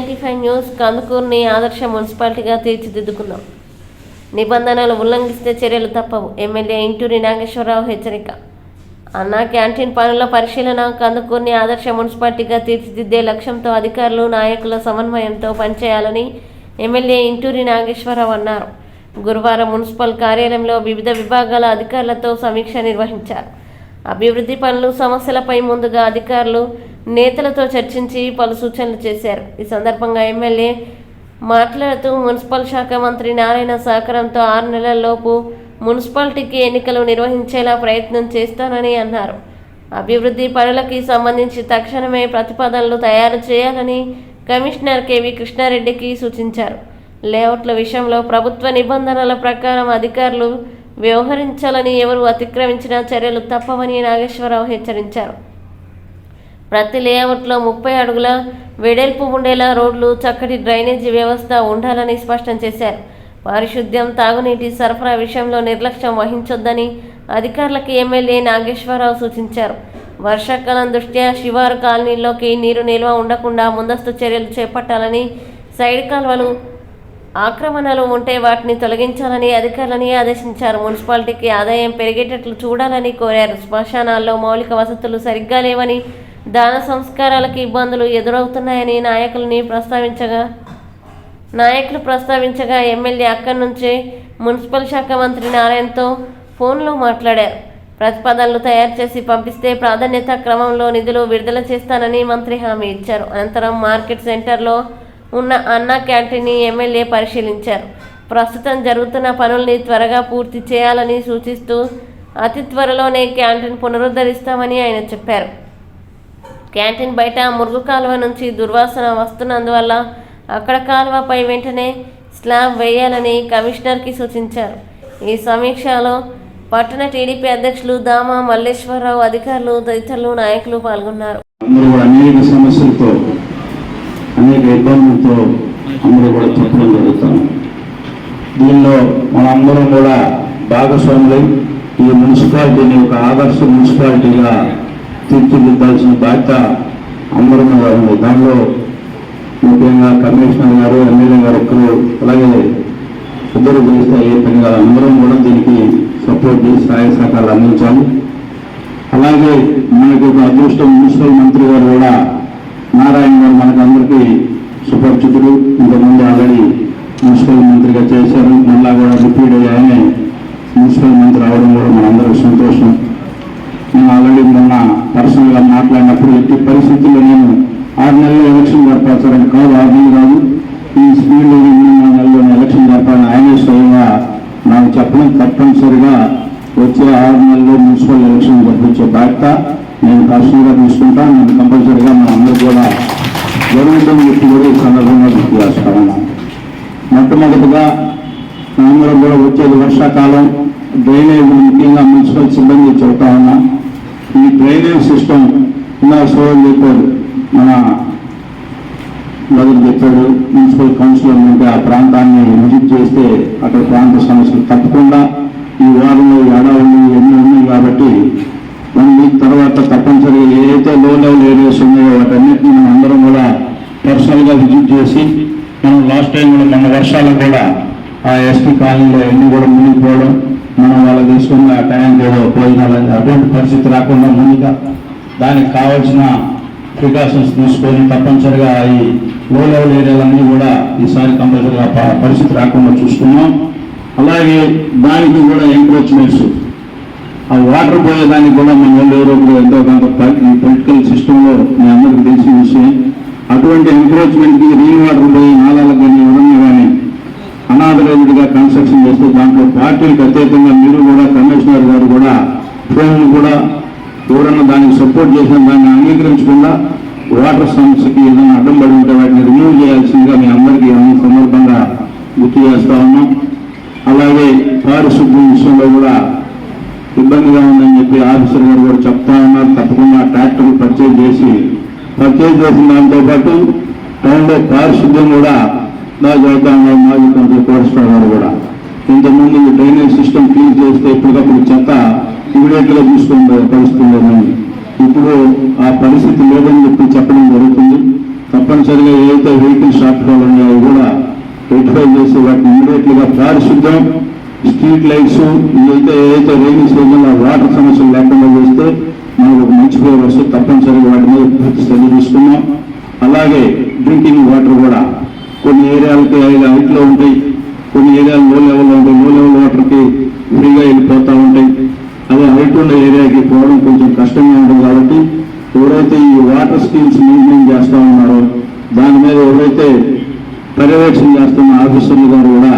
Ninety five news కందుకూరుని ఆదర్శ మున్సిపాలిటీగా తీర్చిదిద్దుకుందాం నిబంధనలు ఉల్లంఘిస్తే చర్యలు తప్పవు. ఎమ్మెల్యే ఇంటూరి నాగేశ్వరరావు హెచ్చరిక. అన్నా క్యాంటీన్ పనుల పరిశీలన కందుకూరుని ఆదర్శ మున్సిపాలిటీగా తీర్చిదిద్దే లక్ష్యంతో అధికారులు నాయకుల సమన్వయంతో పనిచేయాలని ఎమ్మెల్యే ఇంటూరి నాగేశ్వరరావు అన్నారు. గురువారం మున్సిపల్ కార్యాలయంలో వివిధ విభాగాల అధికారులతో సమీక్ష నిర్వహించారు. అభివృద్ధి పనులు సమస్యలపై ముందుగా అధికారులు నేతలతో చర్చించి పలు సూచనలు చేశారు. ఈ సందర్భంగా ఎమ్మెల్యే మాట్లాడుతూ మున్సిపల్ శాఖ మంత్రి నారాయణ సహకారంతో ఆరు నెలల్లోపు మున్సిపాలిటీకి ఎన్నికలు నిర్వహించేలా ప్రయత్నం చేస్తానని అన్నారు. అభివృద్ధి పనులకి సంబంధించి తక్షణమే ప్రతిపాదనలు తయారు చేయాలని కమిషనర్ కెవి కృష్ణారెడ్డికి సూచించారు. లేఅవుట్ల విషయంలో ప్రభుత్వ నిబంధనల ప్రకారం అధికారులు వ్యవహరించాలని ఎవరు అతిక్రమించిన చర్యలు తప్పవని నాగేశ్వరరావు హెచ్చరించారు. ప్రతి లేఅవుట్లో ముప్పై అడుగుల వెడల్పు ఉండేలా రోడ్లు చక్కటి డ్రైనేజీ వ్యవస్థ ఉండాలని స్పష్టం చేశారు. పారిశుద్ధ్యం తాగునీటి సరఫరా విషయంలో నిర్లక్ష్యం వహించొద్దని అధికారులకు ఎమ్మెల్యే నాగేశ్వరరావు సూచించారు. వర్షాకాలం దృష్ట్యా శివారు కాలనీల్లోకి నీరు నిల్వ ఉండకుండా ముందస్తు చర్యలు చేపట్టాలని సైడ్ కాలువలు ఆక్రమణలు ఉంటే వాటిని తొలగించాలని అధికారులని ఆదేశించారు. మున్సిపాలిటీకి ఆదాయం పెరిగేటట్లు చూడాలని కోరారు. శ్మశానాల్లో మౌలిక వసతులు సరిగ్గా లేవని దాన సంస్కారాలకు ఇబ్బందులు ఎదురవుతున్నాయని నాయకులని ప్రస్తావించగా నాయకులు ప్రస్తావించగా ఎమ్మెల్యే అక్కడి నుంచే మున్సిపల్ శాఖ మంత్రి నారాయణతో ఫోన్లో మాట్లాడారు. ప్రతిపాదనలు తయారు చేసి పంపిస్తే ప్రాధాన్యత క్రమంలో నిధులు విడుదల చేస్తానని మంత్రి హామీ ఇచ్చారు. అనంతరం మార్కెట్ సెంటర్లో ఉన్న అన్నా క్యాంటీన్ని ఎమ్మెల్యే పరిశీలించారు. ప్రస్తుతం జరుగుతున్న పనుల్ని త్వరగా పూర్తి చేయాలని సూచిస్తూ అతి త్వరలోనే క్యాంటీన్ పునరుద్ధరిస్తామని ఆయన చెప్పారు. క్యాంటీన్ బయట మురుగు కాలువ నుంచి దుర్వాసన వస్తున్నందువల్ల అక్కడ కాలువపై వెంటనే స్లాబ్ వేయాలని కమిషనర్కి సూచించారు. ఈ సమీక్షలో పట్టణ టీడీపీ అధ్యక్షులు దామా మల్లేశ్వరరావు అధికారులు తదితరులు నాయకులు పాల్గొన్నారు. అందరూ కూడా అనేక సమస్యలతో అనేక ఇబ్బందులతో అందరూ కూడా చెప్పడం జరుగుతుంది దీనిలో మనందరం కూడా భాగస్వాములై ఈ మున్సిపాలిటీని ఒక ఆదర్శ మున్సిపాలిటీగా తీర్చిదిద్దాల్సిన బాధ్యత అందరం మీద ఉంది. దానిలో ముఖ్యంగా కమిషనర్ గారు ఎమ్మెల్యే గారు ఒక్కరు అలాగే ఇద్దరు చేస్తే ఏ పని కాదు అందరం కూడా దీనికి సపోర్ట్ చేసి సహాయ సహకారాలు అందించాలి. అలాగే మనకు ఒక అదృష్టం మున్సిపల్ మంత్రి గారు కూడా నారాయణ గారు మనకు అందరికీ సుపరిచితుడు ఇంతకుముందు ఆల్రెడీ మున్సిపల్ మంత్రిగా చేశారు. మళ్ళా కూడా రిపీట్ అయ్యాయని మున్సిపల్ మంత్రి అవడం కూడా మనందరికీ సంతోషం. నేను ఆల్రెడీ మొన్న పర్సనల్గా మాట్లాడినప్పుడు ఎట్టి పరిస్థితుల్లో నేను ఆరు నెలలు ఎలక్షన్ జరపాల్సారని కాదు ఆరు నెలలు కాదు. ఈ స్పీడ్లో ఎనిమిది నెలల్లో ఎలక్షన్ జరపాలని ఆయనే స్వయంగా నాకు చెప్పడం తప్పనిసరిగా వచ్చే ఆరు నెలల్లో మున్సిపల్ ఎలక్షన్ జరిపించే బాధ్యత నేను పర్సనల్గా తీసుకుంటాను నేను కంపల్సరిగా మన అందరూ కూడా జరుగుతుందని చెప్పి కూడా ఈ సందర్భంగా గుర్తు చేస్తాను మొట్టమొదటిగా అందరం కూడా వచ్చేది వర్షాకాలం. డ్రైనేజ్ ముఖ్యంగా మున్సిపల్ సిబ్బంది చెబుతా ఉన్నా. ఈ డ్రైనేజ్ సిస్టమ్ ఇలా సోదరు చెప్పారు. మన మొదలు చెప్పాడు. మున్సిపల్ కౌన్సిలర్ ఉంటే ఆ ప్రాంతాన్ని విజిట్ చేస్తే అక్కడ ప్రాంత సమస్యలు తప్పకుండా ఈ వారంలో ఏడాది ఎన్ని ఉన్నాయి కాబట్టి వన్ వీక్ తర్వాత తప్పనిసరిగా ఏదైతే లో లెవెల్ ఏరియాస్ ఉన్నాయో వాటన్నిటిని మనం అందరం కూడా పర్సనల్గా విజిట్ చేసి మనం లాస్ట్ టైం కూడా మన వర్షాలు కూడా ఆ ఎస్టీ కాలనీలో ఎన్ని కూడా మునిగిపోవడం మనం వాళ్ళ తీసుకున్న ఆ టైంకి ఏదో భోజనాలు అటువంటి పరిస్థితి రాకుండా ముందుగా దానికి కావాల్సిన ప్రికాషన్స్ తీసుకొని తప్పనిసరిగా ఈ లో లెవెల్ ఏరియాలన్నీ కూడా ఈసారి కంపల్సరిగా పరిస్థితి రాకుండా చూసుకున్నాం అలాగే దానికి కూడా ఎంక్రోచ్మెంట్స్ ఆ వాటర్ పోయేదానికి కూడా మన వాళ్ళు ఎవరో ఎంతో కొంత ఈ పొలిటికల్ సిస్టంలో మీ అందరికీ తెలిసిన విషయం. అటువంటి ఎంకరేజ్మెంట్కి రీల్ వాటర్ పోయి నాలాలకు కానీ ఎవరన్నా కానీ అనాథరైజ్డ్గా కన్స్ట్రక్షన్ చేస్తే దాంట్లో పార్టీలకు అత్యధికంగా మీరు కూడా కమిషనర్ గారు కూడా ఫోన్లు కూడా ఎవరన్నా దానికి సపోర్ట్ చేసిన దాన్ని అంగీకరించకుండా వాటర్ సమస్యకి ఏదైనా అడ్డం పడి ఉంటే వాటిని రిమూవ్ చేయాల్సిందిగా మీ అందరికీ అన్ని సందర్భంగా గుర్తు చేస్తా ఉన్నాం. అలాగే పారిశుద్ధ్యం విషయంలో కూడా ఇబ్బందిగా ఉందని చెప్పి ఆఫీసర్ గారు కూడా చెప్తా ఉన్నారు. తప్పకుండా ట్రాక్టర్ పర్చేజ్ చేసి పర్చేజ్ చేసిన దాంతోపాటు టౌన్లో పారిశుద్ధ్యం కూడా నా చదువుతా మాజీ మంత్రి కోటేశ్వర గారు కూడా. ఇంతకుముందు డ్రైనేజ్ సిస్టమ్ క్లీన్ చేస్తే ఎప్పటికప్పుడు చెత్త ఇమీడియట్గా తీసుకునే పరిస్థితి ఇప్పుడు ఆ పరిస్థితి లేదని చెప్పి చెప్పడం జరుగుతుంది. తప్పనిసరిగా ఏదైతే వెహికల్ షాప్ హోల్ ఉన్నాయో అవి కూడా రెక్టిఫై చేసి వాటిని ఇమీడియట్గా పారిశుద్ధ్యం స్ట్రీట్ లైట్స్ ఇవైతే ఏదైతే రైనీ సీజన్లో వాటర్ సమస్యలు లేకుండా చేస్తే మనకు ఒక మంచి పేరు వస్తే తప్పనిసరిగా వాటి మీద పూర్తి శ్రద్ధ తీసుకున్నాం అలాగే డ్రింకింగ్ వాటర్ కూడా కొన్ని ఏరియాలకి ఐదు హైట్లో ఉంటాయి కొన్ని ఏరియాలు లో లెవెల్లో ఉంటాయి లో లెవెల్ వాటర్కి ఫ్రీగా వెళ్ళిపోతూ ఉంటాయి. అదే హైట్ ఉన్న ఏరియాకి పోవడం కొంచెం కష్టంగా ఉంటుంది కాబట్టి ఎవరైతే ఈ వాటర్ స్కీమ్స్ మెయింటైన్ చేస్తూ ఉన్నారో దాని మీద ఎవరైతే పర్యవేక్షణ చేస్తున్న ఆఫీసర్లు గారు కూడా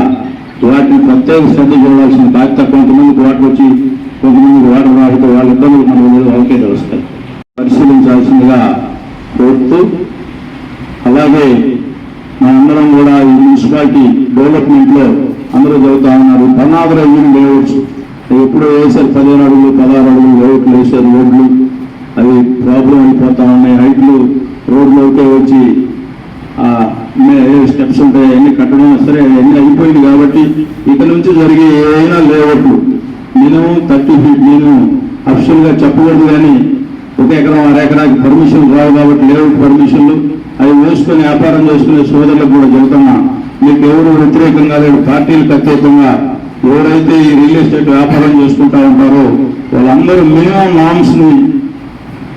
వాటిని ప్రత్యేక శ్రద్ధ చూడాల్సిన బాధ్యత కొంతమందికి వాటర్ వచ్చి కొంతమందికి వాటర్ రాకపోతే వాళ్ళ ఇబ్బందులు మన వాళ్ళకే తెలుస్తాయి. పరిశీలించాల్సిందిగా కోరుతూ అలాగే మనందరం కూడా ఈ మున్సిపాలిటీ డెవలప్మెంట్లో అందరూ చదువుతా ఉన్నారు. పన్నాగరైజింగ్ లేవచ్చు ఎప్పుడు వేసారు పదిహేను అడుగులు పదహారు అడుగులు లేఅవుట్లు వేసారు రోడ్లు. అవి ప్రాబ్లం అయిపోతా ఉన్నాయి. హైట్లు రోడ్లోకే వచ్చి స్టెప్స్ ఉంటాయి అన్ని కట్టడం సరే అన్ని అయిపోయింది కాబట్టి ఇక నుంచి జరిగే ఏదైనా లేవట్లు మినిమం థర్టీ ఫీట్ నేను అఫిషియల్గా చెప్పకూడదు కానీ ఒక ఎకరం అర ఎకరాకి పర్మిషన్ రావు కాబట్టి లేఅవుట్ పర్మిషన్లు. అవి వేసుకొని వ్యాపారం చేసుకునే సోదరులకు కూడా చెబుతున్నా. మీకు ఎవరు వ్యతిరేకంగా లేదు పార్టీలకు అత్యధికంగా ఎవరైతే ఈ రియల్ ఎస్టేట్ వ్యాపారం చేసుకుంటా ఉంటారో వాళ్ళందరూ మినిమం నామ్స్ని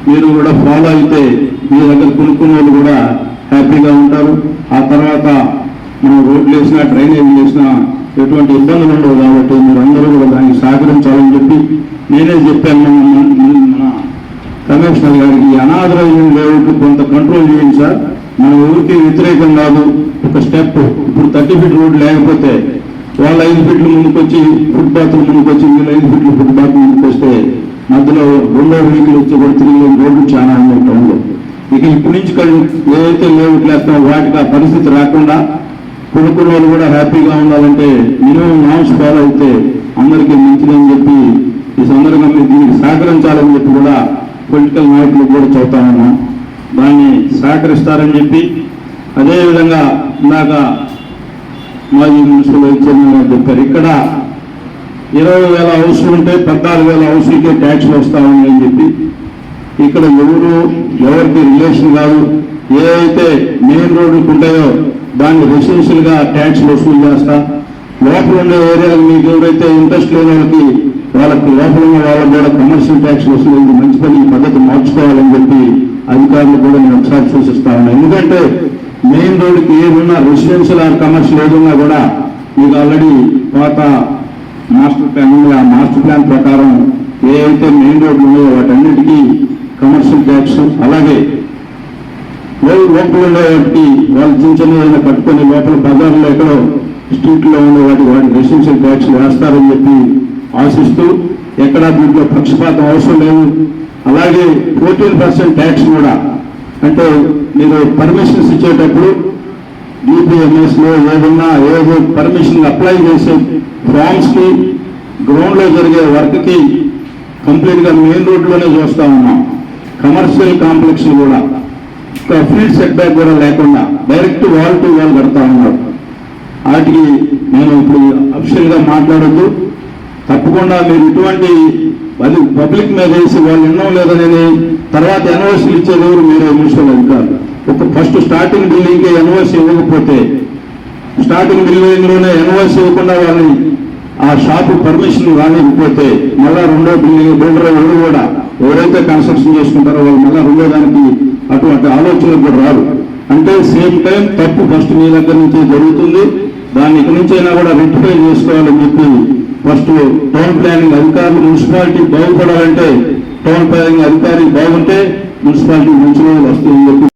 మీరు కూడా ఫాలో అయితే మీ దగ్గర కొనుక్కునే వాళ్ళు కూడా హ్యాపీగా ఉంటారు. ఆ తర్వాత మనం రోడ్లు వేసినా డ్రైనేజ్ చేసినా ఎటువంటి ఇబ్బందులు ఉండవు కాబట్టి మీరు అందరూ కూడా దానికి సహకరించాలని చెప్పి నేనే చెప్పాను మన కమిషనర్ గారికి. ఈ అనాథరైజింగ్ కొంత కంట్రోల్ చేయండి సార్. మన ఊరికి వ్యతిరేకం కాదు. ఒక స్టెప్ ఇప్పుడు థర్టీ ఫీట్ రోడ్ లేకపోతే వాళ్ళు ఐదు ఫీట్ల ముందుకొచ్చి ఫుట్పాత్ ముందుకు వచ్చి వీళ్ళు ఐదు ఫీట్ల ఫుట్పాత్ ముందుకొస్తే మధ్యలో రెండో వెహికల్ వచ్చి కూడా తిరిగి రోడ్డు చాలా ఉన్నాయి టౌన్లో. ఇక ఇప్పటి నుంచి ఏదైతే లేఅవుట్ లేస్తామో వాటికి ఆ పరిస్థితి రాకుండా కొనుక్కున్న వాళ్ళు కూడా హ్యాపీగా ఉండాలంటే మినిమం నామ్స్ ఫాలో అయితే అందరికీ మంచిదని చెప్పి ఈ సందర్భంగా దీనికి సహకరించాలని చెప్పి కూడా పొలిటికల్ నాయకులు కూడా చెబుతా ఉన్నాం. దాన్ని సహకరిస్తారని చెప్పి అదేవిధంగా ఇందాక మాజీ మున్సిపల్ వైస్ చైర్మన్ చెప్పారు ఇక్కడ ఇరవై వేల హౌస్లు ఉంటే పద్నాలుగు వేల హౌస్లకే ట్యాక్స్లు వస్తా ఉన్నాయని చెప్పి ఇక్కడ ఎవరు ఎవరికి రిలేషన్ కాదు. ఏదైతే మెయిన్ రోడ్డుకు ఉంటాయో దాన్ని రెసిడెన్షియల్గా ట్యాక్స్ వసూలు చేస్తా. లోపల ఉండే ఏరియాలకు మీకు ఎవరైతే ఇంట్రెస్ట్ లేని వాళ్ళకి వాళ్ళకి లోపల ఉన్న వాళ్ళకి కూడా కమర్షియల్ ట్యాక్స్ వసూలు మంచి పని ఈ పద్ధతి మార్చుకోవాలని చెప్పి అధికారులు కూడా నేను ఒకసారి సూచిస్తా ఉన్నాను ఎందుకంటే మెయిన్ రోడ్డుకి ఏదున్నా రెసిడెన్షియల్ ఆర్ కమర్షియల్ ఏదున్నా కూడా మీకు ఆల్రెడీ పాత మాస్టర్ ప్లాన్ ఆ మాస్టర్ ప్లాన్ ప్రకారం ఏవైతే మెయిన్ రోడ్లు ఉన్నాయో వాటన్నిటికీ కమర్షియల్ ట్యాక్స్ అలాగే లోపల ఉండే వాటికి వాళ్ళు చిన్న చిన్న ఏదైనా పట్టుకొని లోపల బజార్లో ఎక్కడో స్ట్రీట్లో ఉండే వాటి వాటి రెసిడెన్షియల్ ట్యాక్స్ వేస్తారని చెప్పి ఆశిస్తూ ఎక్కడా దీంట్లో పక్షపాతం అవసరం లేదు. అలాగే ఫోర్టీన్ పర్సెంట్ ట్యాక్స్ కూడా. అంటే మీరు పర్మిషన్స్ ఇచ్చేటప్పుడు డిపిఎంఎస్లో ఏదన్నా ఏదో పర్మిషన్ అప్లై చేసే ఫామ్స్కి గ్రౌండ్లో జరిగే వర్క్కి కంప్లీట్గా మెయిన్ రోడ్లోనే చూస్తూ ఉన్నాం. కమర్షియల్ కాంప్లెక్స్ కూడా ఫీల్డ్ సెట్ బ్యాక్ కూడా లేకుండా డైరెక్ట్ వాల్ టు వాల్ కడతా ఉన్నారు. వాటికి నేను ఇప్పుడు అఫిషియల్గా మాట్లాడద్దు. తప్పకుండా మీరు ఇటువంటి అది పబ్లిక్ మీద వేసి వాళ్ళు వినడం లేదనేది తర్వాత ఎన్ఓసీలు ఇచ్చేది ఎవరు? మీరు మున్సిపల్ అధికారులు. ఒక ఫస్ట్ స్టార్టింగ్ బిల్డింగ్కి ఎన్ఓసీ ఇవ్వకపోతే స్టార్టింగ్ బిల్డింగ్లోనే ఎన్ఓసీ ఇవ్వకుండా వాళ్ళని ఆ షాపు పర్మిషన్ రానికపోతే మళ్ళా రెండో బిల్డింగ్ బిల్డర్ ఎవరు కూడా ఎవరైతే కన్స్ట్రక్షన్ చేసుకుంటారో వాళ్ళు మళ్ళీ రెండో దానికి అటువంటి ఆలోచనలు కూడా రారు. అంటే సేమ్ టైం తప్పు ఫస్ట్ మీ దగ్గర నుంచి జరుగుతుంది. దాన్ని ఇక నుంచి అయినా కూడా రెక్టిఫై చేసుకోవాలని చెప్పి ఫస్ట్ టౌన్ ప్లానింగ్ అధికారులు మున్సిపాలిటీ బాగుపడాలంటే టౌన్ ప్లానింగ్ అధికారి బాగుంటే మున్సిపాలిటీ మంచి రోజులు చెప్పి